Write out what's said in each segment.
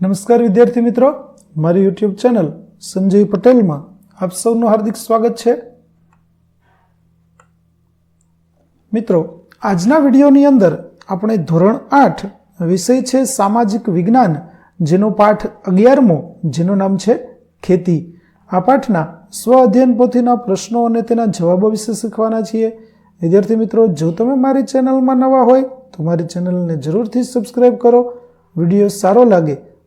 નમસ્કાર વિદ્યાર્થી મિત્રો. મારી યુટ્યુબ ચેનલ સંજય પટેલમાં આપ સૌનું હાર્દિક સ્વાગત છે. મિત્રો, આજના વિડીયોની અંદર આપણે ધોરણ આઠ વિષય છે સામાજિક વિજ્ઞાન, જેનો પાઠ અગિયારમો, જેનું નામ છે ખેતી. આ પાઠના સ્વ અધ્યયન પોથીના પ્રશ્નો અને તેના જવાબો વિશે શીખવાના છીએ. વિદ્યાર્થી મિત્રો, જો તમે મારી ચેનલમાં નવા હોય તો મારી ચેનલને જરૂરથી સબસ્ક્રાઈબ કરો. વીડિયો સારો લાગે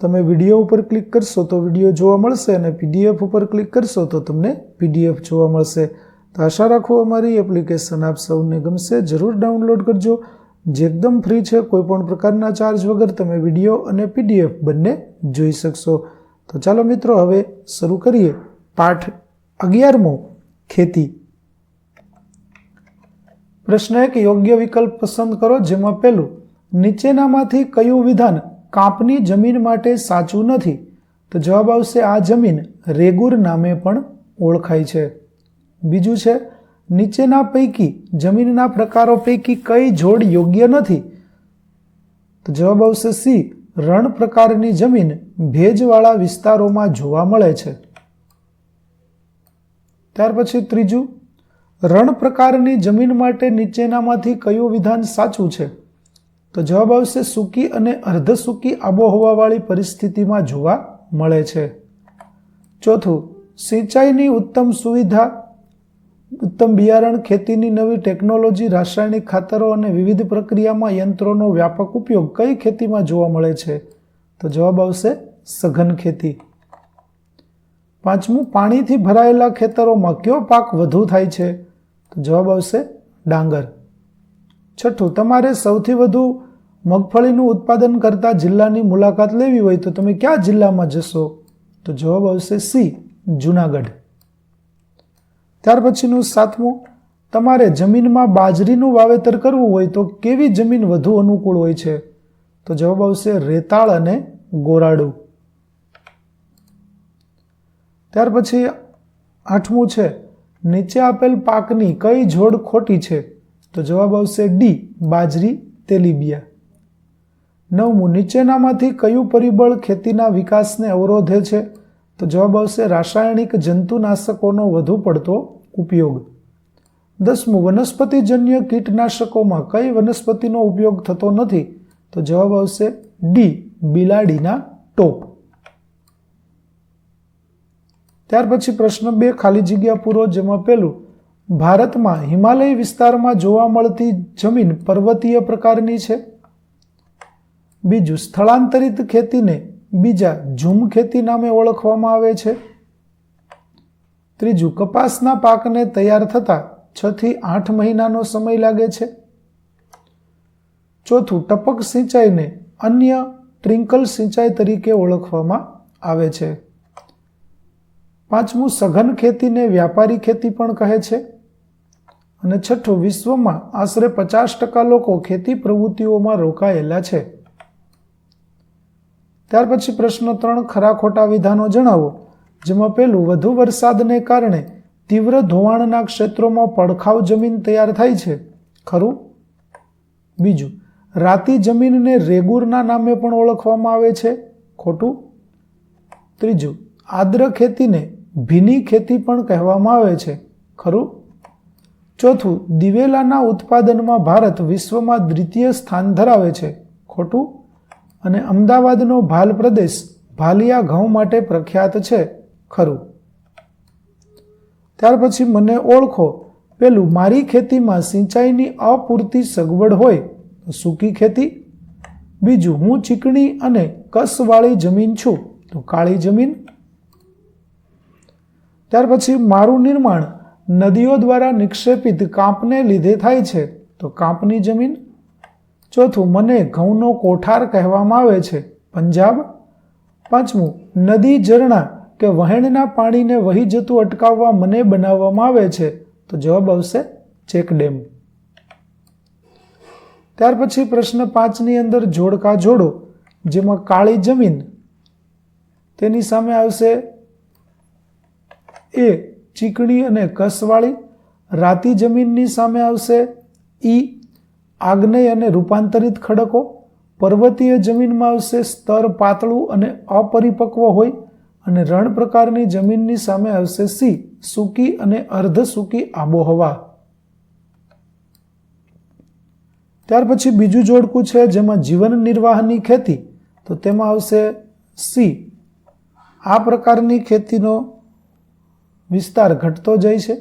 તમે વીડિયો ઉપર ક્લિક કરશો તો વીડિયો જોવા મળશે અને પીડીએફ ઉપર ક્લિક કરશો તો તમને પીડીએફ જોવા મળશે. તો આશા રાખું અમારી એપ્લિકેશન આપ સૌને ગમશે. જરૂર ડાઉનલોડ કરજો. જે એકદમ ફ્રી છે, કોઈપણ પ્રકારના ચાર્જ વગર તમે વીડિયો અને પીડીએફ બંને જોઈ શકશો. તો ચાલો મિત્રો, હવે શરૂ કરીએ પાઠ અગિયારમો, ખેતી. પ્રશ્ન એક, યોગ્ય વિકલ્પ પસંદ કરો, જેમાં પહેલું, નીચેનામાંથી કયું વિધાન કાપની જમીન માટે સાચું નથી. તો જવાબ આવશે આ જમીન રેગુર નામે પણ ઓળખાય છે. બીજું છે, નીચેના પૈકી, જમીનના પ્રકારો પૈકી કઈ જોડ યોગ્ય નથી? તો જવાબ આવશે સી, રણ પ્રકારની જમીન ભેજવાળા વિસ્તારોમાં જોવા મળે છે. ત્યાર પછી ત્રીજું, રણ પ્રકારની જમીન માટે નીચેનામાંથી કયું વિધાન સાચું છે? તો જવાબ આવશે સૂકી અને અર્ધ સૂકી આબોહવાવાળી પરિસ્થિતિમાં જોવા મળે છે. ચોથું, સિંચાઈની ઉત્તમ સુવિધા. ઉત્તમ બિયારણ ખેતીની નવી ટેકનોલોજી, રાસાયણિક ખાતરો અને વિવિધ પ્રક્રિયામાં યંત્રોનો વ્યાપક ઉપયોગ કઈ ખેતીમાં જોવા મળે છે? તો જવાબ આવશે સઘન ખેતી. પાંચમું, પાણીથી ભરાયેલા ખેતરોમાં કયો પાક વધુ થાય છે? તો જવાબ આવશે ડાંગર. છઠ્ઠું, તમારે સૌથી વધુ મગફળીનું ઉત્પાદન કરતા જિલ્લાની મુલાકાત લેવી હોય તો તમે કયા જિલ્લામાં જશો? તો જવાબ આવશે સી, જુનાગઢ. ત્યાર પછીનું સાતમું, તમારે જમીનમાં બાજરીનું વાવેતર કરવું હોય તો કેવી જમીન વધુ અનુકૂળ હોય છે? તો જવાબ આવશે રેતાળ અને ગોરાડું. ત્યાર પછી આઠમું છે, નીચે આપેલ પાકની કઈ જોડ ખોટી છે? તો જવાબ આવશે ડી, બાજરી તેલીબિયા. નવમું, નીચેનામાંથી કયું પરિબળ ખેતીના વિકાસને અવરોધે છે? તો જવાબ આવશે, રાસાયણિક જંતુનાશકોનો વધુ પડતો ઉપયોગ. દસમું, વનસ્પતિજન્ય કીટનાશકોમાં કઈ વનસ્પતિનો ઉપયોગ થતો નથી? તો જવાબ આવશે, ડી, બિલાડીના ટોપ. ત્યાર પછી પ્રશ્ન બે, ખાલી જગ્યા પૂરો જેમાં પહેલું, ભારતમાં હિમાલય વિસ્તારમાં જોવા મળતી જમીન પર્વતીય પ્રકારની છે? બીજું સ્થળાંતરિત ખેતીને બીજા ઝૂમ ખેતી નામે ઓળખવામાં આવે છે. ત્રીજું, કપાસના પાકને તૈયાર થતાં છથી આઠ મહિનાનો સમય લાગે છે. ચોથું, ટપક સિંચાઈને અન્ય ટ્રિંકલ સિંચાઈ તરીકે ઓળખવામાં આવે છે. પાંચમું, સઘન ખેતીને વ્યાપારી ખેતી પણ કહે છે. અને છઠ્ઠું, વિશ્વમાં આશરે પચાસ ટકા લોકો ખેતી પ્રવૃત્તિઓમાં રોકાયેલા છે. ત્યાર પછી પ્રશ્ન ત્રણ ખરા ખોટા વિધાનો જણાવો, જેમાં પહેલું, વધુ વરસાદને કારણે તીવ્ર ધોવાણના ક્ષેત્રોમાં પડખાવ જમીન તૈયાર થાય છે. ખરું? બીજું, રાતી જમીનને રેગુરના નામે પણ ઓળખવામાં આવે છે. ખોટું? ત્રીજું, આદ્ર ખેતીને ભીની ખેતી પણ કહેવામાં આવે છે. ખરું? ચોથું, દિવેલાના ઉત્પાદનમાં ભારત વિશ્વમાં દ્વિતીય સ્થાન ધરાવે છે. ખોટું? અને અમદાવાદનો ભાલ પ્રદેશ ભાલિયા ઘઉં માટે પ્રખ્યાત છે, ખરું. ત્યાર પછી મને ઓળખો, પેલું મારી ખેતીમાં સિંચાઈની અપૂરતી સગવડ હોય સૂકી ખેતી, બીજું હું ચીકણી અને કસવાળી જમીન છું તો કાળી જમીન. ત્યાર પછી મારું નિર્માણ નદીઓ દ્વારા નિક્ષેપિત કાંપને લીધે થાય છે તો કાંપની જમીન. ચોથું, મને ઘઉંનો કોઠાર કહેવામાં આવે છે. પંજાબ. પાંચમું, નદી ઝરણા કે વહેણના પાણીને વહી જતું અટકાવવા મને બનાવવામાં આવે છે. તો જવાબ આવશે ચેકડેમ. ત્યાર પછી પ્રશ્ન પાંચની અંદર જોડકા જોડો, જેમાં કાળી જમીન. તેની સામે આવશે એ ચીકણી અને કસવાળી. રાતી જમીનની સામે આવશે ઈ આગ્નેય અને રૂપાંતરિત ખડકો, પર્વતીય જમીનમાં આવશે સ્તર પાતળું અને અપરિપક્વ હોય અને રણ પ્રકારની જમીનની સામે આવશે સી સૂકી અને અર્ધ સૂકી આબોહવા. ત્યાર પછી બીજું જોડકું છે જેમાં જીવન નિર્વાહની ખેતી, તો તેમાં આવશે સી આ પ્રકારની ખેતીનો વિસ્તાર ઘટતો જાય છે.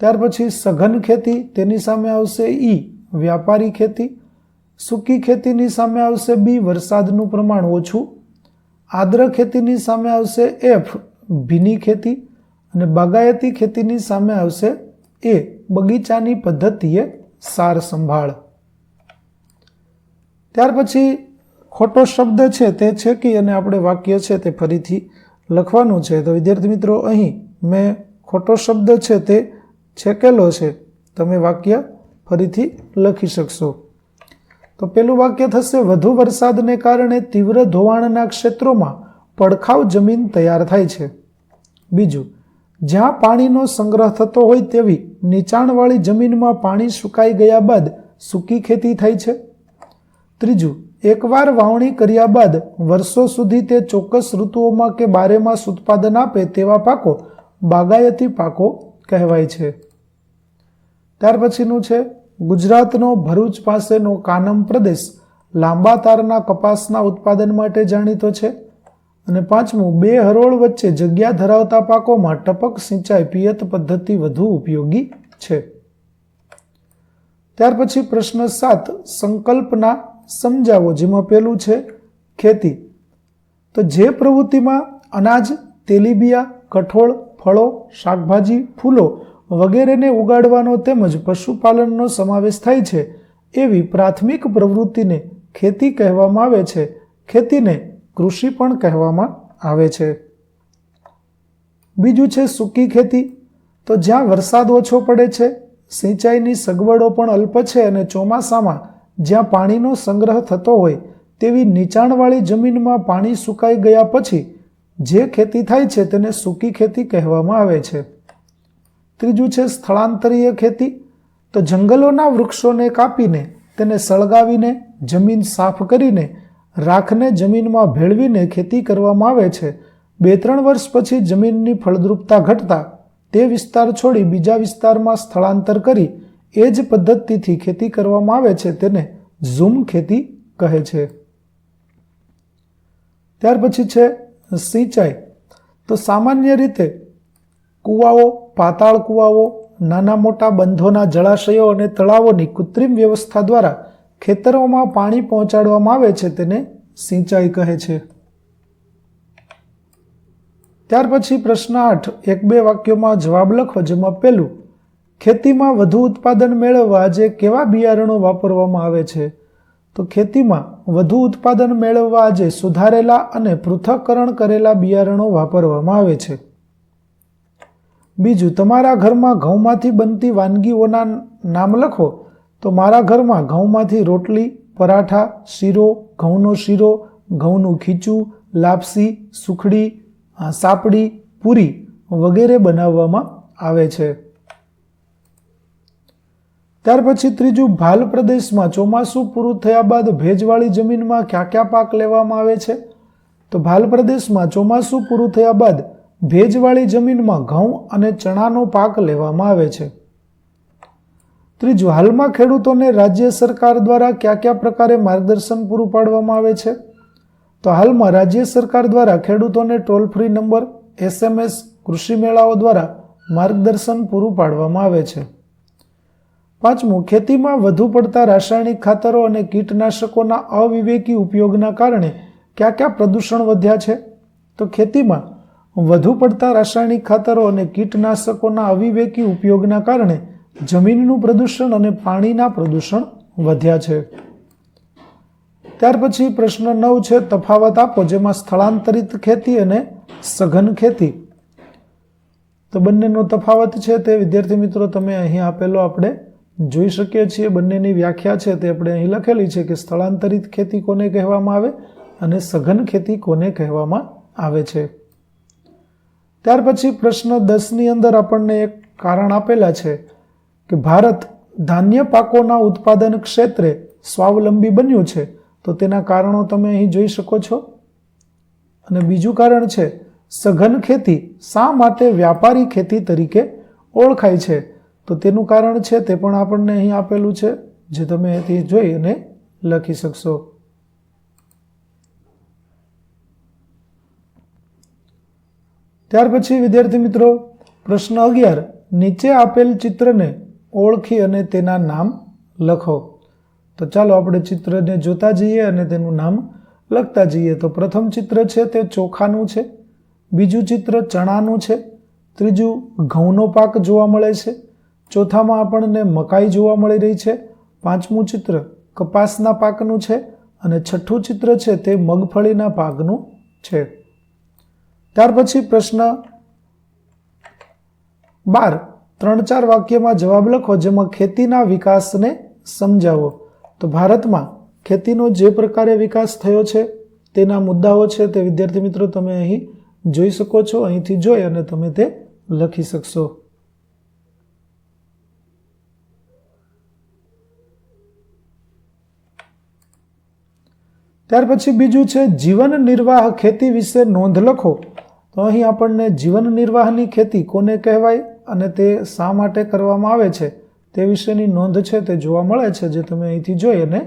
ત્યાર પછી સઘન ખેતી, તેની સામે આવશે ઈ. વ્યાપારી ખેતી, સૂકી ખેતીની સામે આવશે બી, વરસાદનું પ્રમાણ ઓછું, આદ્ર ખેતીની સામે આવશે એફ, ભીની ખેતી અને બાગાયતી ખેતીની સામે આવશે એ, બગીચાની પદ્ધતિએ સાર સંભાળ. ત્યાર પછી ખોટો શબ્દ છે તે છે કે, અને આપણે વાક્ય છે તે ફરીથી લખવાનું છે. તો વિદ્યાર્થી મિત્રો, અહીં મેં ખોટો શબ્દ છે તે છેકેલો છે. તમે વાક્ય ફરીથી લખી શકશો. તો પેલું વાક્ય થશે, વધુ વરસાદને કારણે તીવ્ર ધોવાણના ક્ષેત્રોમાં પડખાવ જમીન તૈયાર થાય છે. બીજું, જ્યાં પાણીનો સંગ્રહ થતો હોય તેવી નીચાણવાળી જમીનમાં પાણી સુકાઈ ગયા બાદ સૂકી ખેતી થાય છે. ત્રીજું, એકવાર વાવણી કર્યા બાદ વર્ષો સુધી તે ચોક્કસ ઋતુઓમાં કે બારેમાસ ઉત્પાદન આપે તેવા પાકો બાગાયતી પાકો કહેવાય છે. ત્યાર પછીનું છે, ગુજરાતનો ભરૂચ પાસેનો કાનમ પ્રદેશ લાંબા તારના કપાસના ઉત્પાદન માટે જાણીતો છે. અને પાંચમું, બે હરોળ વચ્ચે જગ્યા ધરાવતા પાકોમાં ટપક સિંચાઈ પિયત પદ્ધતિ વધુ ઉપયોગી છે. ત્યાર પછી પ્રશ્ન સાત, સંકલ્પના સમજાવો, જેમાં પેલું છે, ખેતી. તો જે પ્રવૃત્તિમાં અનાજ, તેલીબિયા, કઠોળ, ફળો, શાકભાજી, ફૂલો વગેરેને ઉગાડવાનો તેમજ પશુપાલનનો સમાવેશ થાય છે, એવી પ્રાથમિક પ્રવૃત્તિને ખેતી કહેવામાં આવે છે. ખેતીને કૃષિ પણ કહેવામાં આવે છે. બીજું છે સૂકી ખેતી. તો જ્યાં વરસાદ ઓછો પડે છે, સિંચાઈની સગવડો પણ અલ્પ છે અને ચોમાસામાં જ્યાં પાણીનો સંગ્રહ થતો હોય, તેવી નીચાણવાળી જમીનમાં પાણી સુકાઈ ગયા પછી જે ખેતી થાય છે તેને સૂકી ખેતી કહેવામાં આવે છે. ત્રીજું છે સ્થળાંતરીય ખેતી. તો જંગલોના વૃક્ષોને કાપીને, તેને સળગાવીને, જમીન સાફ કરીને, રાખને જમીનમાં ભેળવીને ખેતી કરવામાં આવે છે. બે ત્રણ વર્ષ પછી જમીનની ફળદ્રુપતા ઘટતા, તે વિસ્તાર છોડી બીજા વિસ્તારમાં સ્થળાંતર કરી, એ જ પદ્ધતિથી ખેતી કરવામાં આવે છે તેને ઝૂમ ખેતી કહે છે. ત્યાર પછી છે સિંચાઈ. તો સામાન્ય રીતે કૂવાઓ, પાતાળ કૂવાઓ, નાના મોટા બંધોના જળાશયો અને તળાવોની કૃત્રિમ વ્યવસ્થા દ્વારા ખેતરોમાં પાણી પહોંચાડવામાં આવે છે તેને સિંચાઈ કહે છે. ત્યાર પછી પ્રશ્ન આઠ, એક બે વાક્યોમાં જવાબ લખો જેમાં પહેલું, ખેતીમાં વધુ ઉત્પાદન મેળવવા આજે કેવા બિયારણો વાપરવામાં આવે છે? તો ખેતીમાં વધુ ઉત્પાદન મેળવવા આજે સુધારેલા અને પૃથ્થકરણ કરેલા બિયારણો વાપરવામાં આવે છે. બીજું, તમારા ઘરમાં ઘઉંમાંથી બનતી વાનગીઓના નામ લખો. તો મારા ઘરમાં ઘઉંમાંથી રોટલી, પરાઠા, શીરો, ઘઉંનો શીરો, ઘઉંનું ખીચું, લાપસી, સુખડી સાપડી, પૂરી વગેરે બનાવવામાં આવે છે. ત્યાર પછી ત્રીજું, ભાલ પ્રદેશમાં ચોમાસું પૂરું થયા બાદ ભેજવાળી જમીનમાં કયા ક્યાં પાક લેવામાં આવે છે? તો ભાલ પ્રદેશમાં ચોમાસું પૂરું થયા બાદ ભેજવાળી જમીનમાં ઘઉં અને ચણાનો પાક લેવામાં આવે છે. ત્રીજું, હાલમાં ખેડૂતોને રાજ્ય સરકાર દ્વારા કયા કયા પ્રકારે માર્ગદર્શન પૂરું પાડવામાં આવે છે? તો હાલમાં રાજ્ય સરકાર દ્વારા ખેડૂતોને ટોલ ફ્રી નંબર, એસએમએસ, કૃષિ મેળાઓ દ્વારા માર્ગદર્શન પૂરું પાડવામાં આવે છે. પાંચમું, ખેતીમાં વધુ પડતા રાસાયણિક ખાતરો અને કીટનાશકોના અવિવેકી ઉપયોગના કારણે કયા કયા પ્રદૂષણ વધ્યા છે? તો ખેતીમાં વધુ પડતા રાસાયણિક ખાતરો અને કીટનાશકોના અવિવેકી ઉપયોગના કારણે જમીનનું પ્રદૂષણ અને પાણીના પ્રદૂષણ વધ્યા છે. ત્યાર પછી પ્રશ્ન નવ છે, તફાવત આપો, જેમાં સ્થળાંતરિત ખેતી અને સઘન ખેતી. તો બંનેનો તફાવત છે તે, વિદ્યાર્થી મિત્રો, તમે અહીં આપેલો આપણે જોઈ શકીએ છીએ. બંનેની વ્યાખ્યા છે તે આપણે અહીં લખેલી છે કે સ્થળાંતરિત ખેતી કોને કહેવામાં આવે અને સઘન ખેતી કોને કહેવામાં આવે છે? ત્યાર પછી પ્રશ્ન દસની અંદર આપણને એક કારણ આપેલા છે કે ભારત ધાન્ય પાકોના ઉત્પાદન ક્ષેત્રે સ્વાવલંબી બન્યું છે. તો તેના કારણો તમે અહીં જોઈ શકો છો. અને બીજું કારણ છે, સઘન ખેતી શા માટે વ્યાપારી ખેતી તરીકે ઓળખાય છે? તો તેનું કારણ છે, તે પણ આપણને અહીં આપેલું છે, જે તમે તે જોઈ અને લખી શકશો. ત્યાર પછી, વિદ્યાર્થી મિત્રો, પ્રશ્ન અગિયાર. નીચે આપેલ ચિત્રને ઓળખી અને તેના નામ લખો. તો ચાલો આપણે ચિત્રને જોતા જઈએ અને તેનું નામ લખતા જઈએ. તો પ્રથમ ચિત્ર છે તે ચોખાનું છે. બીજું ચિત્ર ચણાનું છે. ત્રીજું ઘઉંનો પાક જોવા મળે છે. ચોથામાં આપણને મકાઈ જોવા મળી રહી છે. પાંચમું ચિત્ર કપાસના પાકનું છે. અને છઠ્ઠું ચિત્ર છે તે મગફળીના પાકનું છે. ત્યાર પછી પ્રશ્ન બાર. ત્રણ ચાર વાક્યમાં જવાબ લખો જેમાં ખેતીના વિકાસને સમજાવો. તો ભારતમાં ખેતીનો જે પ્રકારે વિકાસ થયો છે, તેના મુદ્દાઓ છે તે વિદ્યાર્થી મિત્રો તમે અહીં જોઈ શકો છો, અહીંથી જોઈ અને તમે તે લખી શકશો. ત્યાર પછી બીજું છે, જીવન નિર્વાહ ખેતી વિશે નોંધ લખો. તો અહીં આપણને જીવન નિર્વાહની ખેતી કોને કહેવાય અને તે શા માટે કરવામાં આવે છે તે વિશેની નોંધ છે તે જોવા મળે છે જે તમે અહીંથી જોઈ અને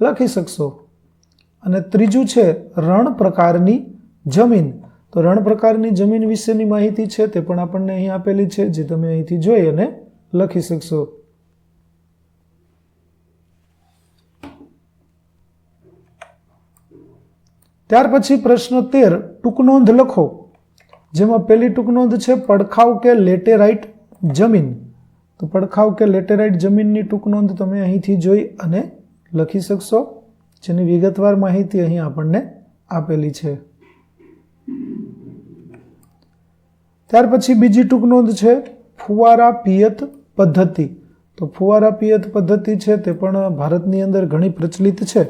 લખી શકશો. અને ત્રીજું છે રણ પ્રકારની જમીન. તો રણ પ્રકારની જમીન વિશેની માહિતી છે તે પણ આપણને અહીં આપેલી છે જે તમે અહીંથી જોઈ અને લખી શકશો. ત્યાર પછી પ્રશ્ન તેર ટૂંકનોંધ લખો. જેમાં પહેલી ટૂંકનોંધ છે, પડખાવ કે લેટેરાઇટ જમીન. તો પડખાવ કે લેટેરાઇટ જમીનની ટૂંકનોંધ તમે અહીંથી જોઈ અને લખી શકશો, જેની વિગતવાર માહિતી અહીં આપણને આપેલી છે. ત્યાર પછી બીજી ટૂંકનોંધ છે, ફુવારા પિયત પદ્ધતિ. તો ફુવારા પિયત પદ્ધતિ છે તે પણ ભારતની અંદર ઘણી પ્રચલિત છે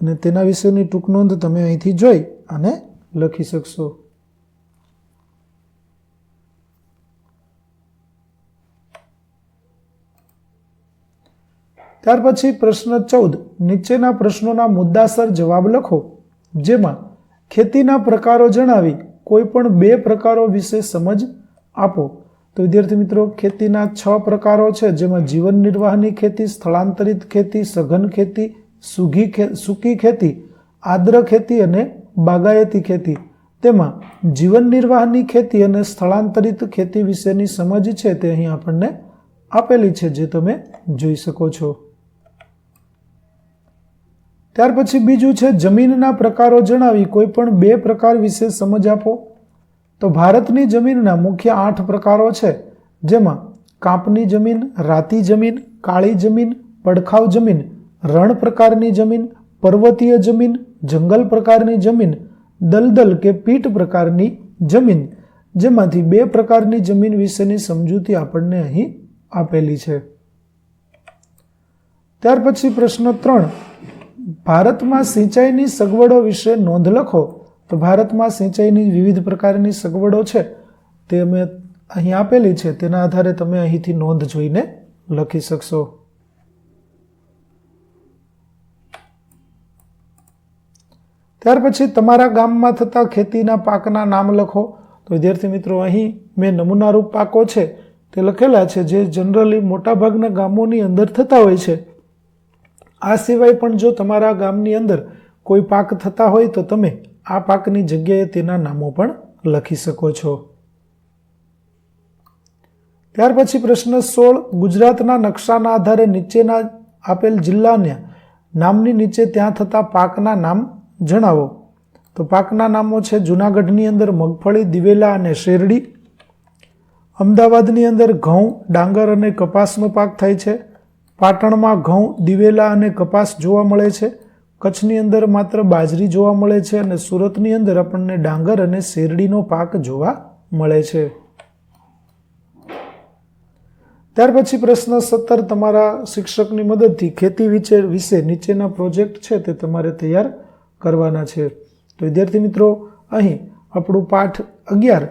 અને તેના વિશેની ટૂંકનોંધ તમે અહીંથી જોઈ અને લખી શકશો. ત્યાર પછી પ્રશ્ન ચૌદ. નીચેના પ્રશ્નોના મુદ્દાસર જવાબ લખો, જેમાં ખેતીના પ્રકારો જણાવી કોઈ પણ બે પ્રકારો વિશે સમજ આપો. તો વિદ્યાર્થી મિત્રો, ખેતીના છ પ્રકારો છે, જેમાં જીવન નિર્વાહની ખેતી, સ્થળાંતરિત ખેતી, સઘન ખેતી સુગી સૂકી ખેતી, આદ્ર ખેતી અને બાગાયતી ખેતી. તેમાં જીવન નિર્વાહની ખેતી અને સ્થળાંતરિત ખેતી વિશેની સમજ છે તે અહીં આપણને આપેલી છે, જે તમે જોઈ શકો છો. ત્યાર પછી બીજું છે, જમીનના પ્રકારો જણાવી કોઈ પણ બે પ્રકાર વિશે સમજ આપો. તો ભારતની જમીનના મુખ્ય આઠ પ્રકારો છે, જેમાં કાંપની જમીન, રાતી જમીન, કાળી જમીન, પડખાવ જમીન, રણ પ્રકારની જમીન, પર્વતીય જમીન, જંગલ પ્રકારની જમીન, દલદલ કે પીટ પ્રકારની જમીન, જેમાંથી બે પ્રકારની જમીન વિશેની સમજૂતી આપણને અહીં આપેલી છે. ત્યાર પછી પ્રશ્ન ત્રણ ભારતમાં સિંચાઈની સગવડો વિશે નોંધ લખો, તો ભારતમાં સિંચાઈની વિવિધ પ્રકારની સગવડો છે, તે અમે અહીં આપેલી છે, તેના આધારે તમે અહીંથી નોંધ જોઈને લખી શકશો. ત્યાર પછી તમારા ગામમાં થતા ખેતીના પાકના નામ લખો. તો વિદ્યાર્થી મિત્રો, અહીં મેં નમૂનારૂપ પાકો છે, તે લખેલા છે, જે જનરલી મોટાભાગના ગામોની અંદર થતા હોય છે. આ સિવાય પણ જો તમારા ગામની અંદર કોઈ પાક થતા હોય તો તમે આ પાકની જગ્યાએ તેના નામો પણ લખી શકો છો. ત્યાર પછી પ્રશ્ન સોળ, ગુજરાતના નકશાના આધારે નીચેના આપેલ જિલ્લાને નામની નીચે ત્યાં થતા પાકના નામ જણાવો. તો પાકના નામો છે જુનાગઢની અંદર મગફળી, દિવેલા અને શેરડી. અમદાવાદની અંદર ઘઉં, ડાંગર અને કપાસનો પાક થાય છે. પાટણમાં ઘઉં, દિવેલા અને કપાસ જોવા મળે છે. કચ્છની અંદર માત્ર બાજરી જોવા મળે છે અને સુરતની અંદર આપણને ડાંગર અને શેરડીનો પાક જોવા મળે છે. ત્યાર પછી પ્રશ્ન સત્તર, તમારા શિક્ષકની મદદથી ખેતી વિશે વિશે નીચેના પ્રોજેક્ટ છે તે તમારે તૈયાર કરવાના છે. તો વિદ્યાર્થી મિત્રો, અહીં આપણું પાઠ અગિયાર,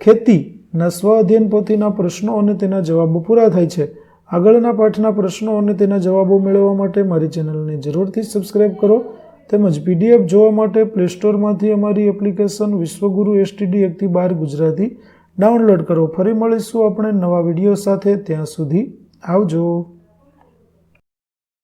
ખેતીના સ્વ અધ્યયન પોથીના પ્રશ્નો અને તેના જવાબો પૂરા થાય છે. આગળના પાઠના પ્રશ્નો અને તેના જવાબો મેળવવા માટે મારી ચેનલને જરૂરથી સબસ્ક્રાઇબ કરો તેમજ પીડીએફ જોવા માટે પ્લે સ્ટોરમાંથી અમારી એપ્લિકેશન વિશ્વગુરુ એસટીડી એકથી બાર ગુજરાતી ડાઉનલોડ કરો. ફરી મળીશું આપણે નવા વીડિયો સાથે. ત્યાં સુધી આવજો.